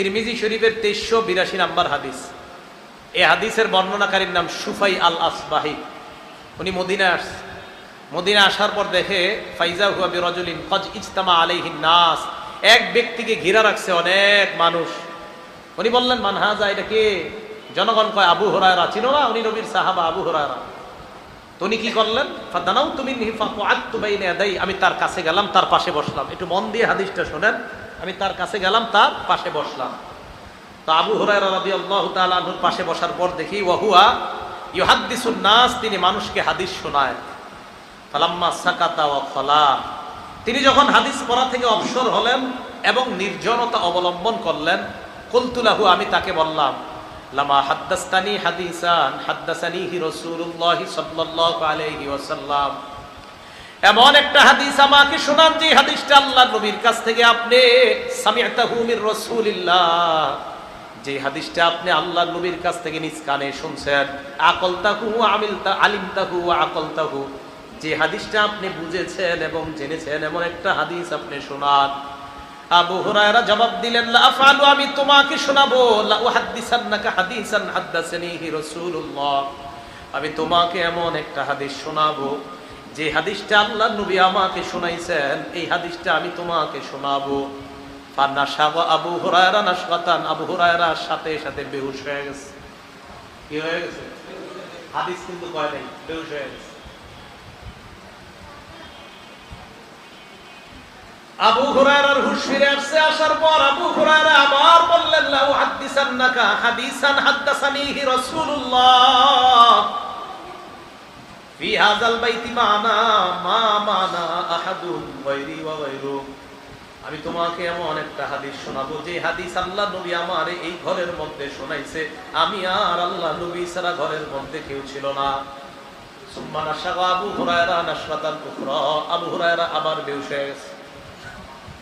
তিরমিজি শরীফের তেইশশো বিরাশি নাম্বার হাদিস। এই হাদিসের বর্ণনাকারীর নাম সুফাই আল আসবাহি উনি মদিনায় আসছে মদিনা আসার পর দেখে, ফাইজা হুয়া বিরজুলিন ফজ ইজতামা আলাইহিন নাস। এক ব্যক্তিকে ঘিরা রাখছে অনেক মানুষ। উনি বললেন, মানহাজা, এটা কে? জনগণ কয়, আবু হরায়রা। চিনো না? উনি নবীর সাহাবা আবু হরায়রা। তো উনি কি করলেন? ফাদানাও তুমি আমি তার কাছে গেলাম, তার পাশে বসলাম। একটু মন দিয়ে হাদিসটা শোনেন। আমি তার কাছে গেলাম, তার পাশে বসলাম। তো আবু আনহুর পাশে বসার পর দেখি ওয়াহুয়া ইউহাদ্দিসুন নাস, তিনি মানুষকে হাদিস শোনায়। ফালাম্মা সাকাতা ওয়া খলা। তিনি যখন হাদিস পড়া থেকে অবসর হলেন এবং নির্জনতা অবলম্বন করলেন কুলতুলাহু আমি তাকে বললাম লামা হাদ্দাস্তানি হাদিসান, হাদ্দাসানিহি রাসূলুল্লাহি সাল্লাল্লাহু আলাইহি ওয়াসাল্লাম। এমন একটা হাদিস আমাকে শোনান যে হাদিসটা আল্লাহ নবীর কাছ থেকে আপনি সামিআতাহু মির রাসূলিল্লাহ। যে হাদিসটা আপনি আল্লাহ নবীর কাছ থেকে নিজ কানে শুনছেন। আকলতাহু আমিলতা, আলিমতাহু আকলতাহু। যে হাদিসটা আপনি বুঝেছেন এবং জেনেছেন, এমন একটা হাদিস আপনি শোনান। আবু হুরায়রা জবাব দিলেন, লা আফআলু, আমি তোমাকে শোনাবো। লা উহাদ্দিসান্নাকা হাদিসান হাদ্দাসানিহি রাসূলুল্লাহ। আমি তোমাকে এমন একটা হাদিস শোনাবো, যে হাদিসটা আল্লাহ নবী আমাকে শোনাইছেন, এই হাদিসটা আমি তোমাকে শোনাবো। আবু হুরায়রা নাশকাতান আবু হুরায়রার সাথে সাথে বেহুশ হয়ে গেছে। কি হয়ে গেছে? হাদিস কিন্তু কয় নাই, বেহুশ হয়ে গেছে। আবু হুরায়রার হুশ আসছে। আসার পর আবু হুরায়রা আবার বললেন লা উহাদ্দিসান্নাকা হাদিসান হাদ্দাসানিহি রাসূলুল্লাহ। ফি হাযাল বাইতি মানা, মা মানা আহাদুন আমি তোমাকে এমন একটা হাদিস শোনাবো, যে হাদিস আল্লাহ নবী আমার এই ঘরের মধ্যে শোনাইছে। আমি আর আল্লাহ নবী ছাড়া ঘরের মধ্যে কেউ ছিল না। সুম্মা নাশাগা আবু হুরায়রা নাশরাতান উখরা। আবু হুরায়রা আবার হয়ে গেছে।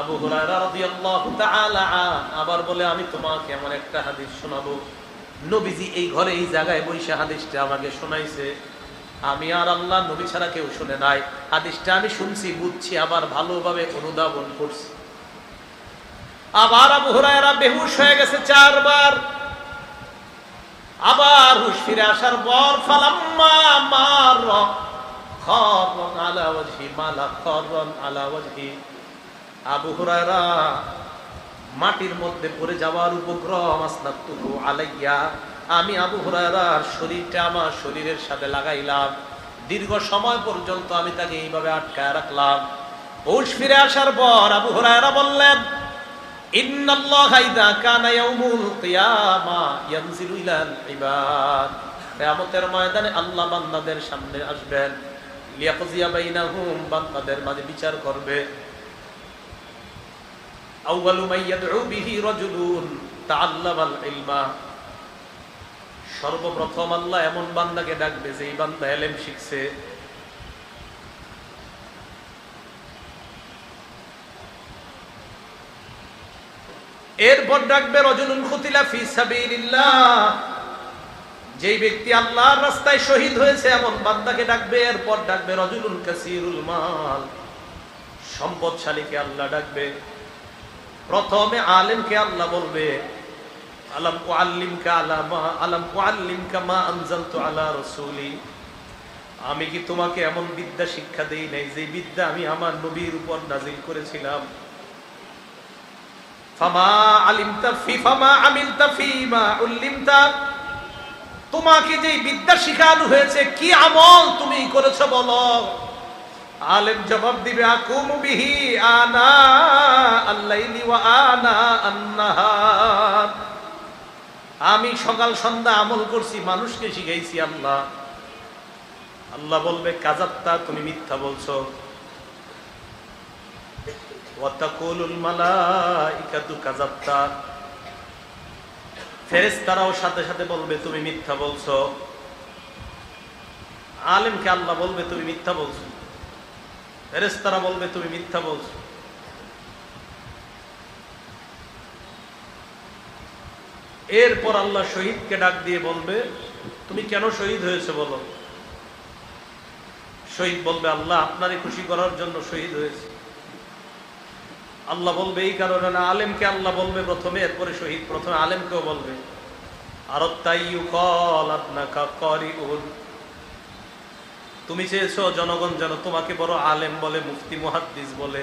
আবু আবার বলে, আমি তোমাকে এমন একটা হাদিস শোনাবো। নবীজি এই ঘরে, এই জায়গায় বৈশা হাদিসটা আমাকে শোনাইছে। আমি আর আল্লাহ নবী ছাড়া কেউ শুনে নাই। হাদিসটা আমি শুনছি, বুঝছি, আবার ভালোভাবে অনুধাবন করছি। আবার আবু হুরায়রা বেহুশ হয়ে গেছে চারবার। আবার হুশ ফিরে আসার পর, ফালাম্মা মার খরন আলা মালা খরন আলা আবু হুরায়রা মাটির মধ্যে পড়ে যাওয়ার উপক্রম আসনাতুহু আলাইয়া আমি আবু হুরায়রার শরীরটা আমার শরীরের সাথে লাগাইলাম। দীর্ঘ সময় পর্যন্ত আমি তাকে এইভাবে আটকায় রাখলাম। হুশ ফিরে আসার পর আবু হুরায়রা বললেন, ইন্নাল্লাহা ইযা কানা ইয়াউমুল কিয়ামা ইয়ানজিলু ইলাল ইবাদ। কিয়ামতের ময়দানে আল্লাহ বান্দাদের সামনে আসবেন। লিয়াকজিয়া বাইনাহুম, বান্দাদের মাঝে বিচার করবে। সর্বপ্রথম আল্লাহ এমন বান্দাকে ডাকবে যে এই বান্দা এলেম শিখছে। এরপর ডাকবে রজনুল খুতিলা ফি সাবিলিল্লাহ। যেই ব্যক্তি আল্লাহর রাস্তায় শহীদ হয়েছে, এমন বান্দাকে ডাকবে, এরপর ডাকবে, রজুলুন কাসিরুল মাল। সম্পদশালীকে আল্লাহ ডাকবে। প্রথমে আলেমকে আল্লাহ বলবে মা আনজালতু আলা রাসূলি। আমি কি তোমাকে এমন বিদ্যা শিক্ষা দেই নাই যে বিদ্যা আমি আমার নবীর উপর নাজিল করেছিলাম? ফামা আলিমতা ফি, ফামা আমিলতা ফিমা উল্লিমতা। তোমাকে যে বিদ্যা শিখানো হয়েছে, কি আমল তুমি করেছ বলো? আলেম জবাব দিবে, আকুমু বিহি আনা আল্লাইলি ওয়া আনা আন্নাহার আমি সকাল সন্ধ্যা আমল করছি, মানুষকে শিখাইছি আল্লাহ। আল্লাহ বলবে কাজাত্তা তুমি মিথ্যা বলছো। ওয়াতাকুলুল মালাইকাতু কাজাত্তা ফেরেশতারাও সাথে সাথে বলবে, তুমি মিথ্যা বলছো। আলেমকে আল্লাহ বলবে, তুমি মিথ্যা বলছো। ফেরেশতারা বলবে, তুমি মিথ্যা বলছো। এরপর আল্লাহ শহীদকে ডাক দিয়ে বলবে, তুমি কেন শহীদ হয়েছে বলো? শহীদ বলবে, আল্লাহ আপনারই খুশি করার জন্য শহীদ হয়েছে। আল্লাহ বলবে, এই কারণে না, আলেমকে আল্লাহ বলবে প্রথমে, এরপরে শহীদ। প্রথমে আলেমকেও বলবে আর তাই কল আপনাকা করিউন। তুমি চেয়েছ জনগণ যেন তোমাকে বড় আলেম বলে মুফতি মুহাদ্দিস বলে।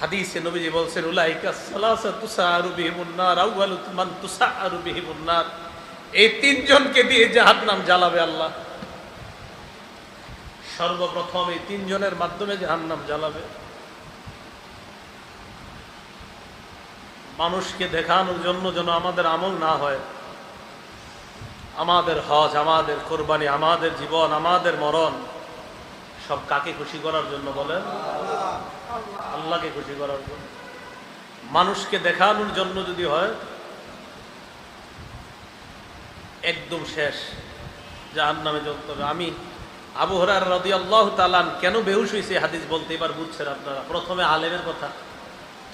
হাদিসে নবীজি বলছেন, উলাইকা সালাসা তুসাআরু বিহিমুন নার, আউয়ালু মান তুসাআরু এই তিনজনকে দিয়ে জাহান্নাম জ্বালাবে আল্লাহ। সর্বপ্রথম এই তিনজনের মাধ্যমে জাহান্নাম জ্বালাবে। মানুষকে দেখানোর জন্য যেন আমাদের আমল না হয়। আমাদের হজ, আমাদের কোরবানি, আমাদের জীবন, আমাদের মরণ। সব কাকে খুশি করার জন্য বলেন? আল্লাহকে খুশি করার জন্য। মানুষকে দেখানোর জন্য যদি হয়, একদম শেষ। জাহান নামে যোগ হবে আমি আবু হরার রদি আল্লাহ তালান কেন বেহুশ হয়েছে হাদিস বলতে এবার বুঝছেন আপনারা। প্রথমে আলেমের কথা।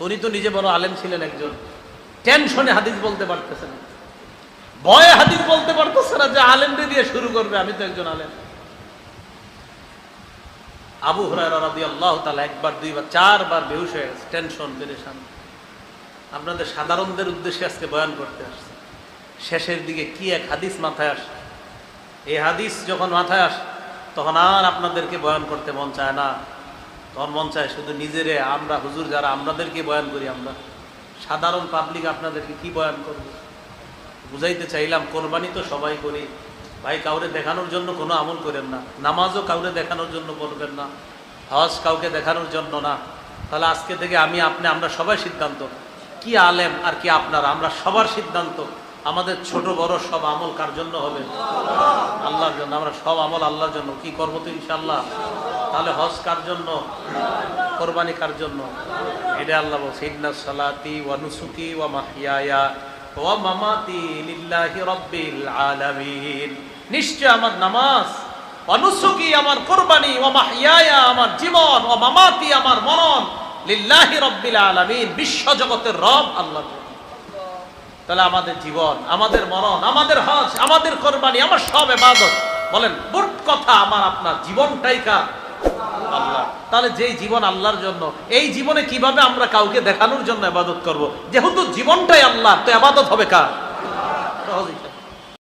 উনি তো নিজে বড় আলেম ছিলেন একজন। টেনশনে হাদিস বলতে পারতেছেন। ভয়ে হাদিস বলতে পারতেছে না যে আলেমদের দিয়ে শুরু করবে। আমি তো একজন আলেম। আবু হরারা আল্লাহ তালা একবার, দুইবার, চারবার বেহুশ হয়ে গেছে, টেনশন, পেরেশান। আপনাদের সাধারণদের উদ্দেশ্যে আজকে বয়ান করতে আসছে। শেষের দিকে কি এক হাদিস মাথায় আসে? এই হাদিস যখন মাথায় আসে, তখন আর আপনাদেরকে বয়ান করতে মন চায় না। তখন মন চায় শুধু নিজেরে, আমরা হুজুর যারা আপনাদেরকে বয়ান করি আমরা। সাধারণ পাবলিক আপনাদেরকে কি বয়ান করবে? বুঝাইতে চাইলাম, কোরবানি তো সবাই করি। ভাই, কাউরে দেখানোর জন্য কোনো আমল করেন না। নামাজও কাউরে দেখানোর জন্য বলবেন না। হজ কাউকে দেখানোর জন্য না। তাহলে আজকে থেকে আমি, আপনি, আমরা সবাই সিদ্ধান্ত। কি আলেম আর কি আপনারা? আমরা সবার সিদ্ধান্ত। আমাদের ছোট বড় সব আমল কার জন্য হবে? আল্লাহর জন্য। আমরা সব আমল আল্লাহর জন্য। কি করব তো ইনশাল্লাহ তাহলে হজ কার জন্য? কোরবানি কার জন্য? এটা আল্লাহ বলছে সালাতি ওয়া নুসুকি ওয়া মাহিয়ায়া ওয়া মামাতি লিল্লাহি রাব্বিল আলামিন। নিশ্চয় আমার নামাজ অনুসুকি আমার কোরবানি, ও মাহিয়ায়া আমার জীবন, ও মামাতি আমার মরণ, লিল্লাহি রব্বিল আলামিন বিশ্ব জগতের রব আল্লাহ তাহলে আমাদের জীবন, আমাদের মরণ, আমাদের হজ, আমাদের কোরবানি, আমার সব এবাদত বলেন বুট কথা আমার আপনার জীবনটাই কার? আল্লাহ। তাহলে যেই জীবন আল্লাহর জন্য, এই জীবনে কীভাবে আমরা কাউকে দেখানোর জন্য এবাদত করব? যেহেতু জীবনটাই আল্লাহ তো এবাদত হবে কার।